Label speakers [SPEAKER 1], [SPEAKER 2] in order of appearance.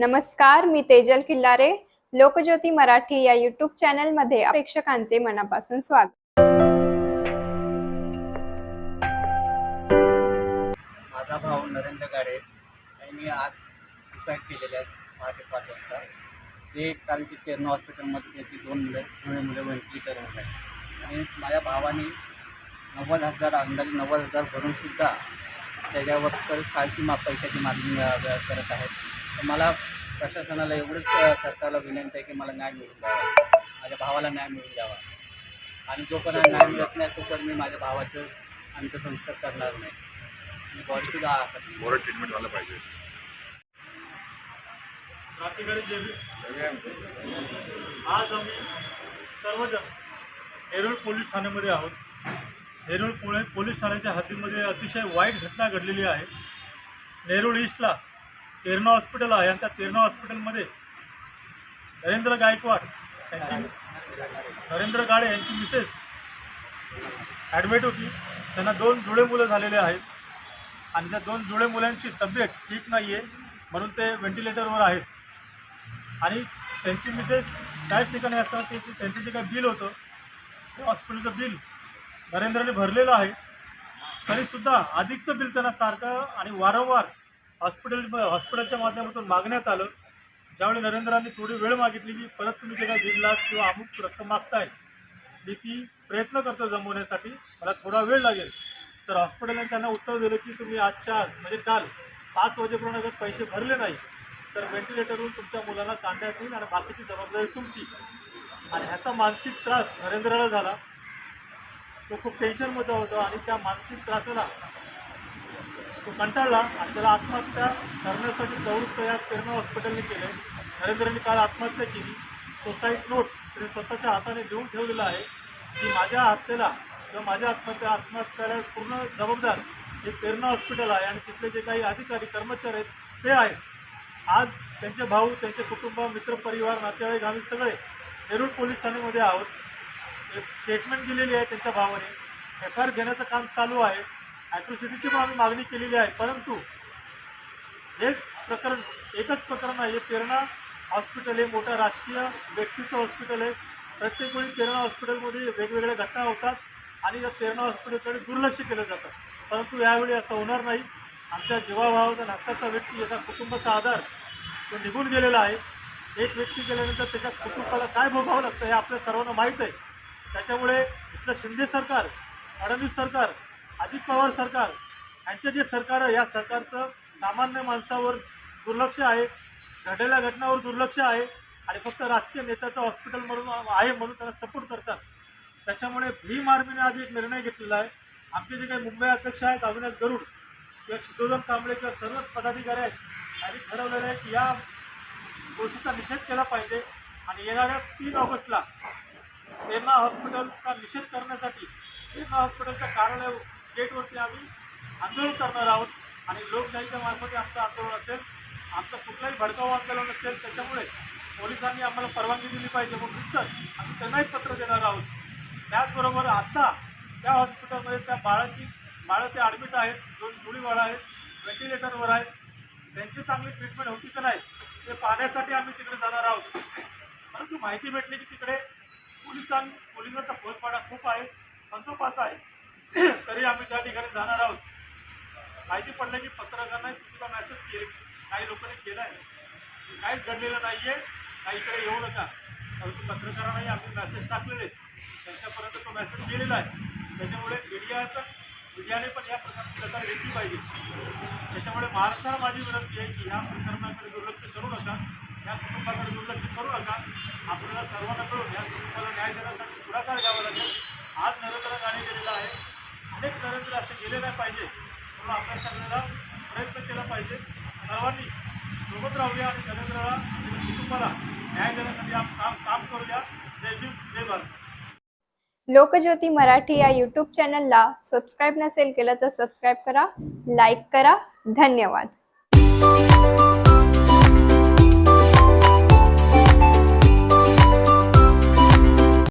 [SPEAKER 1] नमस्कार मी तेजल किल्लारे लोकज्योती मराठी या युट्यूब चॅनलमध्ये प्रेक्षकांचे मनापासून स्वागत.
[SPEAKER 2] माझा भाऊ नरेंद्र गाडे मी आज सुसाईड केलेले आहेत पहाटे पाच वाजता. ते कारण की तेरणा हॉस्पिटलमध्ये त्याची दोन मुलं जुळे मुलं व्हेंटिलेटरवर आहेत. आणि माझ्या भावाने नव्वद हजार अंदाजे नव्वद हजार भरूनसुद्धा त्याच्यावर तर सारखी मा पैशाची मागणी करत आहेत. तर मला प्रशासनाला एवढंच सरकारला विनंती आहे की मला न्याय मिळून द्यावा. माझ्या भावाला न्याय मिळून द्यावा. आणि जोपर्यंत न्याय मिळत नाही तोपर्यंत मी माझ्या भावाचं अंत्यसंस्कार करणार नाही. मी बॉडीसुद्धा.
[SPEAKER 3] मोरं ट्रीटमेंट झालं पाहिजे.
[SPEAKER 4] आज आम्ही सर्वजण नेरुळ पोलीस ठाण्यामध्ये आहोत. नेरुळ पुणे पोलीस ठाण्याच्या हद्दीमध्ये अतिशय वाईट घटना घडलेली आहे. नेरुळ ईस्टला तेरणा हॉस्पिटल आहे. आणि त्या तेरणा हॉस्पिटलमध्ये नरेंद्र गायकवाड यांची नरेंद्र गाडे यांची मिसेस ॲडमिट होती. त्यांना दोन जुळे मुलं झालेले आहेत. आणि त्या दोन जुळे मुलांची तब्येत ठीक नाही आहे म्हणून ते व्हेंटिलेटरवर आहेत. आणि त्यांची मिसेस त्याच ठिकाणी असताना त्याची त्यांचं जे काही बिल होतं ते हॉस्पिटलचं बिल नरेंद्रने भरलेलं आहे. तरीसुद्धा अधिकचं बिल त्यांना सारखं आणि वारंवार हॉस्पिटल हॉस्पिटलच्या माध्यमातून मागण्यात आलं. ज्यावेळी नरेंद्रांनी थोडी वेळ मागितली की परत तुम्ही जे काही दीड लाख किंवा अमुक रक्कम मागताय मी ती प्रयत्न करतो जमवण्यासाठी. मला थोडा वेळ लागेल. तर हॉस्पिटलने त्यांना उत्तर दिलं की तुम्ही आजच्या आज म्हणजे काल पाच वाजेपर्यंत जर पैसे भरले नाही तर व्हेंटिलेटरवरून तुमच्या मुलाला काढण्यात येईल आणि बाकीची जबाबदारी तुमची. आणि ह्याचा मानसिक त्रास नरेंद्राला झाला. तो खूप टेन्शनमध्ये होता आणि त्या मानसिक त्रासाला तो कंटाळला आणि त्याला आत्महत्या करण्यासाठी प्रवृत्त या तेरणा हॉस्पिटलने केले. नरेंद्रने काल आत्महत्या केली. सोसाईट नोट त्याने स्वतःच्या हाताने देऊन ठेवलेला आहे की माझ्या हत्येला किंवा माझ्या आत्महत्या आत्महत्याला पूर्ण जबाबदार हे पेरणा हॉस्पिटल आहे आणि तिथले जे काही अधिकारी कर्मचारी आहेत ते आहेत. आज त्यांचे भाऊ त्यांचे कुटुंब मित्रपरिवार नातेवाईक आम्ही सगळे नेरूळ पोलीस ठाण्यामध्ये आहोत. एक स्टेटमेंट दिलेली आहे त्यांच्या भावाने. एफ आय आर घेण्याचं काम चालू आहे. ॲट्रॉसिटीची पण आम्ही मागणी केलेली आहे. परंतु हेच प्रकरण एकच प्रकरण आहे. हे प्रेरणा हॉस्पिटल हे मोठं राजकीय व्यक्तीचं हॉस्पिटल आहे. प्रत्येक वेळी तेरणा हॉस्पिटलमध्ये वेगवेगळ्या घटना होतात आणि या तेरणा हॉस्पिटलकडे दुर्लक्ष केलं जातं. परंतु यावेळी असं होणार नाही. आमच्या जीवाभावाचा नात्याचा व्यक्ती एका कुटुंबाचा आधार तो निघून गेलेला आहे एक व्यक्ती गेल्यानंतर त्याच्या कुटुंबाला काय भोगावं लागतं हे आपल्या सर्वांना माहीत आहे. त्याच्यामुळे इथलं शिंदे सरकार फडणवीस सरकार अजित पवार सरकार यांचं जे सरकार आहे या सरकारचं सामान्य माणसावर दुर्लक्ष आहे घडलेल्या घटनावर दुर्लक्ष आहे आणि फक्त राजकीय नेत्याचं हॉस्पिटल म्हणून आहे म्हणून त्यांना सपोर्ट करतात. त्याच्यामुळे भीम आर्मीने आज एक निर्णय घेतलेला आहे. आमचे जे काही मुंबई अध्यक्ष आहेत अविनाश गरुड किंवा शुद्धोधन कांबळे किंवा सर्वच पदाधिकारी आहेत त्यांनी ठरवलेलं आहे की या गोष्टीचा निषेध केला पाहिजे. आणि येणाऱ्या तीन ऑगस्टला तेरणा हॉस्पिटलचा निषेध करण्यासाठी तेरणा हॉस्पिटलच्या कार्यालय गेटवरती आम्ही आंदोलन करणार आहोत आणि लोकशाहीच्या मार्फत आमचं आंदोलन असेल आमचं कुठलाही भडकाव आंदोलन असेल त्याच्यामुळे पोलिसांनी आम्हाला परवानगी दिली पाहिजे म्हणून सर आम्ही त्यांनाही पत्र देणार आहोत. त्याचबरोबर आता त्या हॉस्पिटलमध्ये त्या बाळाची बाळं ते ॲडमिट आहेत दोन जुळी आहेत व्हेंटिलेटरवर आहेत. त्यांची चांगली ट्रीटमेंट होती का नाही ते पाहण्यासाठी आम्ही तिकडे जाणार आहोत. परंतु माहिती भेटली की तिकडे पोलिसां पोलिसांचा फौजपाडा खूप आहे बंदोबस्त आहे. तरी आम्ही त्या ठिकाणी जाणार आहोत. माहिती पडलं की पत्रकारांना चुकीचा मेसेज केले. काही लोकांनी केला आहे काहीच घडलेलं नाही आहे काही इकडे येऊ नका. परंतु पत्रकारांनाही आम्ही मेसेज टाकलेले आहेत. त्यांच्यापर्यंत तो मेसेज गेलेला आहे. त्याच्यामुळे मीडियाचं मीडियाने पण या प्रकारची दखल घेतली पाहिजे. त्याच्यामुळे महाराष्ट्राला माझी विनंती आहे की ह्या प्रकरणाकडे दुर्लक्ष करू नका. या कुटुंबाकडे दुर्लक्ष करू नका. आपल्याला सर्वांना कळून या कुटुंबाला न्याय देण्यासाठी पुढाकार घ्यावा लागेल आज नरेंद्र गाडी गेलेला आहे अनेक केलेला पाहिजे. म्हणून आपल्या सगळ्याला प्रयत्न केला पाहिजे. सर्वांनी सोबत राहूया. आणि नरेंद्रला कुटुंबाला न्याय देण्यासाठी आपण काम काम करूया. जय भीम जय भारत.
[SPEAKER 1] लोकज्योती मराठी या यूट्यूब चॅनलला सबस्क्राईब नसेल केलं तर सबस्क्राईब करा लाईक करा. धन्यवाद.